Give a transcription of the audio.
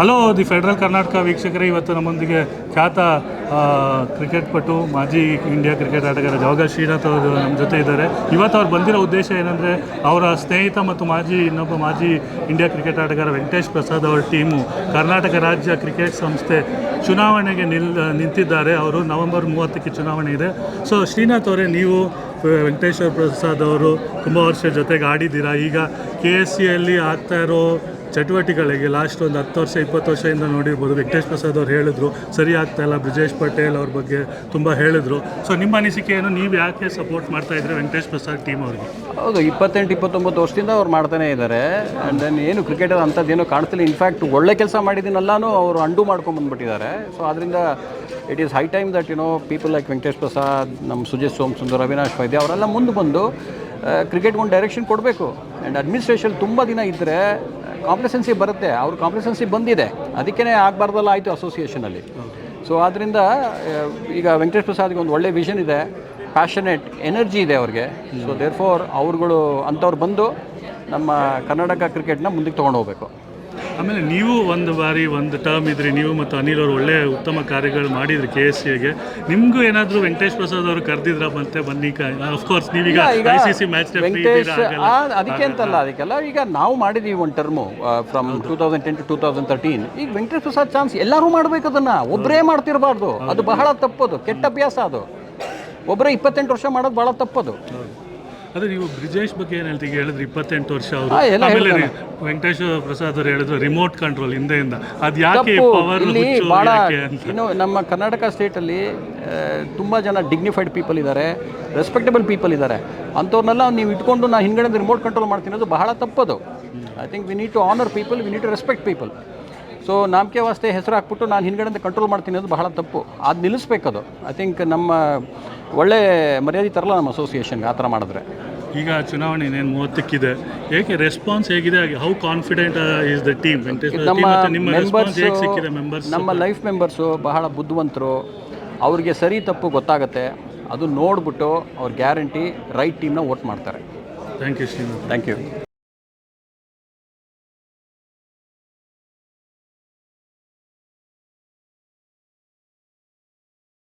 Hello the federal Karnataka ವೀಕ್ಷಕರೇ, ಇವತ್ತು ನಮ್ಮೊಂದಿಗೆ ಖ್ಯಾತ ಕ್ರಿಕೆಟ್ ಪಟು ಮಾಜಿ ಇಂಡಿಯಾ ಕ್ರಿಕೆಟ್ ಆಟಗಾರ ಜವಗ ಶ್ರೀನಾಥ್ ಅವರು ನಮ್ಮ ಜೊತೆ ಇದ್ದಾರೆ. ಇವತ್ತು ಅವ್ರು ಬಂದಿರೋ ಉದ್ದೇಶ ಏನಂದರೆ, ಅವರ ಸ್ನೇಹಿತ ಮತ್ತು ಮಾಜಿ, ಇನ್ನೊಬ್ಬ ಮಾಜಿ ಇಂಡಿಯಾ ಕ್ರಿಕೆಟ್ ಆಟಗಾರ ವೆಂಕಟೇಶ್ ಪ್ರಸಾದ್ ಅವರ ಟೀಮು, ಕರ್ನಾಟಕ ರಾಜ್ಯ ಕ್ರಿಕೆಟ್ ಸಂಸ್ಥೆ ಚುನಾವಣೆಗೆ ನಿಲ್, ನಿಂತಿದ್ದಾರೆ. ಅವರು ನವೆಂಬರ್ ಮೂವತ್ತಕ್ಕೆ ಚುನಾವಣೆ ಇದೆ. ಸೊ ಶ್ರೀನಾಥ್ ಅವರೇ, ನೀವು, ವೆಂಕಟೇಶ್ವರ ಪ್ರಸಾದ್ ಅವರು ತುಂಬ ವರ್ಷ ಜೊತೆಗೆ ಆಡಿದ್ದೀರಾ? ಈಗ ಕೆ ಎಸ್ ಸಿಯಲ್ಲಿ ಆಗ್ತಾ ಇರೋ ಚಟುವಟಿಕೆಗಳಿಗೆ ಲಾಸ್ಟ್ ಒಂದು ಹತ್ತು ವರ್ಷ, ಇಪ್ಪತ್ತು ವರ್ಷದಿಂದ ನೋಡಿರ್ಬೋದು. ವೆಂಕಟೇಶ್ ಪ್ರಸಾದ್ ಅವ್ರು ಹೇಳಿದ್ರು, ಸರಿ ಆಗ್ತಾ ಇಲ್ಲ, ಬ್ರಿಜೇಶ್ ಪಟೇಲ್ ಅವ್ರ ಬಗ್ಗೆ ತುಂಬ ಹೇಳಿದ್ರು. ಸೊ ನಿಮ್ಮ ಅನಿಸಿಕೆ ಏನು ನೀವು ಯಾಕೆ ಸಪೋರ್ಟ್ ಮಾಡ್ತಾ ಇದ್ರೆ ವೆಂಕಟೇಶ್ ಪ್ರಸಾದ್ ಟೀಮ್ ಅವ್ರಿಗೆ? ಹೌದು, ಇಪ್ಪತ್ತೆಂಟು, ಇಪ್ಪತ್ತೊಂಬತ್ತು ವರ್ಷದಿಂದ ಅವ್ರು ಮಾಡ್ತಾನೆ ಇದ್ದಾರೆ ಆ್ಯಂಡ್ ದೆನ್ ಏನು ಕ್ರಿಕೆಟರ್ ಅಂಥದ್ದೇನು ಕಾಣ್ತಿಲ್ಲ ಇನ್ಫ್ಯಾಕ್ಟ್ ಒಳ್ಳೆ ಕೆಲಸ ಮಾಡಿದ್ದೀನಲ್ಲಾನು ಅವರು ಅಂಡು ಮಾಡ್ಕೊಂಡು ಬಂದ್ಬಿಟ್ಟಿದ್ದಾರೆ. ಸೊ ಅದರಿಂದ it is high time that you know people like Venkatesh Prasad ನಮ್ಮ ಸುಜಿತ್ ಸೋಮ್, ಸುಂದರ್ ಅವಿನಾಶ್ ವೈದ್ಯ ಅವರೆಲ್ಲ ಮುಂದೆ ಬಂದು ಕ್ರಿಕೆಟ್ಗೊಂದು ಡೈರೆಕ್ಷನ್ ಕೊಡಬೇಕು. ಆ್ಯಂಡ್ ಅಡ್ಮಿನಿಸ್ಟ್ರೇಷನ್ ತುಂಬ ದಿನ ಇದ್ದರೆ ಕಾಂಪ್ಲೆಸೆನ್ಸಿ ಬರುತ್ತೆ, ಅವ್ರ ಕಾಂಪ್ಲೆಸೆನ್ಸಿ ಬಂದಿದೆ. ಅದಕ್ಕೇ ಆಗಬಾರ್ದಲ್ಲ ಆಯಿತು ಅಸೋಸಿಯೇಷನಲ್ಲಿ ಸೊ ಆದ್ದರಿಂದ ಈಗ ವೆಂಕಟೇಶ್ ಪ್ರಸಾದ್ಗೆ ಒಂದು ಒಳ್ಳೆ ವಿಷನ್ ಇದೆ ಪ್ಯಾಷನೇಟ್ ಎನರ್ಜಿ ಇದೆ ಅವ್ರಿಗೆ. ಸೊ ದೇರ್ ಫೋರ್ ಅವ್ರುಗಳು, ಅಂಥವ್ರು ಬಂದು ನಮ್ಮ ಕರ್ನಾಟಕ ಕ್ರಿಕೆಟ್ನ ಮುಂದಕ್ಕೆ ತೊಗೊಂಡು ಹೋಗಬೇಕು. ಆಮೇಲೆ ನೀವು ಒಂದು ಬಾರಿ ಒಂದು ಟರ್ಮ್ ಇದ್ರಿ ನೀವು ಮತ್ತು ಅನಿಲ್ ಅವರು ಒಳ್ಳೆ ಉತ್ತಮ ಕಾರ್ಯಗಳು ಮಾಡಿದ್ರಿ ಕೆ ಎಸ್ ಸಿಗೆ ನಿಮಗೂ ಏನಾದರೂ ವೆಂಕಟೇಶ್ ಪ್ರಸಾದ್ ಅವರು ಕರೆದಿದ್ರ ಮತ್ತೆ ಬನ್ನಿ ಅಫ್ಕೋರ್ಸ್ ನೀವೀಗ ಐ ಸಿ ಸಿ ಮ್ಯಾಚ್ ಅದಕ್ಕೆ ಅಂತಲ್ಲ ಅದಕ್ಕೆಲ್ಲ ಈಗ ನಾವು ಮಾಡಿದೀವಿ ಒಂದು term from two thousand ten to two thousand thirteen ಈಗ ವೆಂಕಟೇಶ್ ಪ್ರಸಾದ್ ಚಾನ್ಸ್ ಎಲ್ಲರೂ ಮಾಡಬೇಕು ಅದನ್ನು. ಒಬ್ಬರೇ ಮಾಡ್ತಿರಬಾರ್ದು. ಅದು ಬಹಳ ತಪ್ಪದು. ಕೆಟ್ಟ ಅಭ್ಯಾಸ ಅದು. ಒಬ್ಬರೇ ಇಪ್ಪತ್ತೆಂಟು ವರ್ಷ ಮಾಡೋದು ಭಾಳ ತಪ್ಪದು. ಅದೇ ನೀವು ಬ್ರಿಜೇಶ್ ಬಗ್ಗೆ ಏನು ಹೇಳ್ತೀವಿ ಹೇಳಿದ್ರಿ ಇಪ್ಪತ್ತೆಂಟು ವರ್ಷ ಅವರು. ಆಮೇಲೆ. ವೆಂಕಟೇಶ್ ಪ್ರಸಾದ್ ಅವರು ಹೇಳಿದ್ರು ರಿಮೋಟ್ ಕಂಟ್ರೋಲ್ ಹಿಂದೆಯಿಂದ. ಅದು ಯಾಕೆ ಪವರ್ ಭಾಳ ಇನ್ನು ನಮ್ಮ ಕರ್ನಾಟಕ ಸ್ಟೇಟಲ್ಲಿ ತುಂಬ ಜನ ಡಿಗ್ನಿಫೈಡ್ ಪೀಪಲ್ ಇದ್ದಾರೆ ರೆಸ್ಪೆಕ್ಟಬಲ್ ಪೀಪಲ್ ಇದ್ದಾರೆ ಅಂಥವ್ರನ್ನೆಲ್ಲ ನೀವು ಇಟ್ಕೊಂಡು ನಾನು ಹಿಂಗಡೆ ರಿಮೋಟ್ ಕಂಟ್ರೋಲ್ ಮಾಡ್ತೀನಿ ಅದು ಬಹಳ ತಪ್ಪದು. I think we need to honour people we need to respect people so ನಾಮಕೆ ವಾಸ್ತೆ ಹೆಸರು ಹಾಕ್ಬಿಟ್ಟು ನಾನು ಹಿಂದ್ಗಡೆಯಿಂದ ಕಂಟ್ರೋಲ್ ಮಾಡ್ತೀನಿ ಅದು ಬಹಳ ತಪ್ಪು. ಅದು ನಿಲ್ಲಿಸ್ಬೇಕದು. ಐ ಥಿಂಕ್ ನಮ್ಮ ಒಳ್ಳೆ ಮರ್ಯಾದೆ ತರಲ್ಲ ನಮ್ಮ ಅಸೋಸಿಯೇಷನ್ಗೆ ಆ ಥರ ಮಾಡಿದ್ರೆ. ಈಗ ಚುನಾವಣೆ ಇನ್ನೇನು ಮೂವತ್ತಕ್ಕಿದೆ. ಏಕೆ ರೆಸ್ಪಾನ್ಸ್ ಹೇಗಿದೆ? How confident is the team ನಮ್ಮ ಮೆಂಬರ್ಸ್ ನಮ್ಮ ಲೈಫ್ ಮೆಂಬರ್ಸು ಬಹಳ ಬುದ್ಧಿವಂತರು. ಅವ್ರಿಗೆ ಸರಿ ತಪ್ಪು ಗೊತ್ತಾಗುತ್ತೆ. ಅದು ನೋಡ್ಬಿಟ್ಟು ಅವ್ರ ಗ್ಯಾರಂಟಿ ರೈಟ್ ಟೀಮ್ನ ವೋಟ್ ಮಾಡ್ತಾರೆ. Thank you Srinath thank you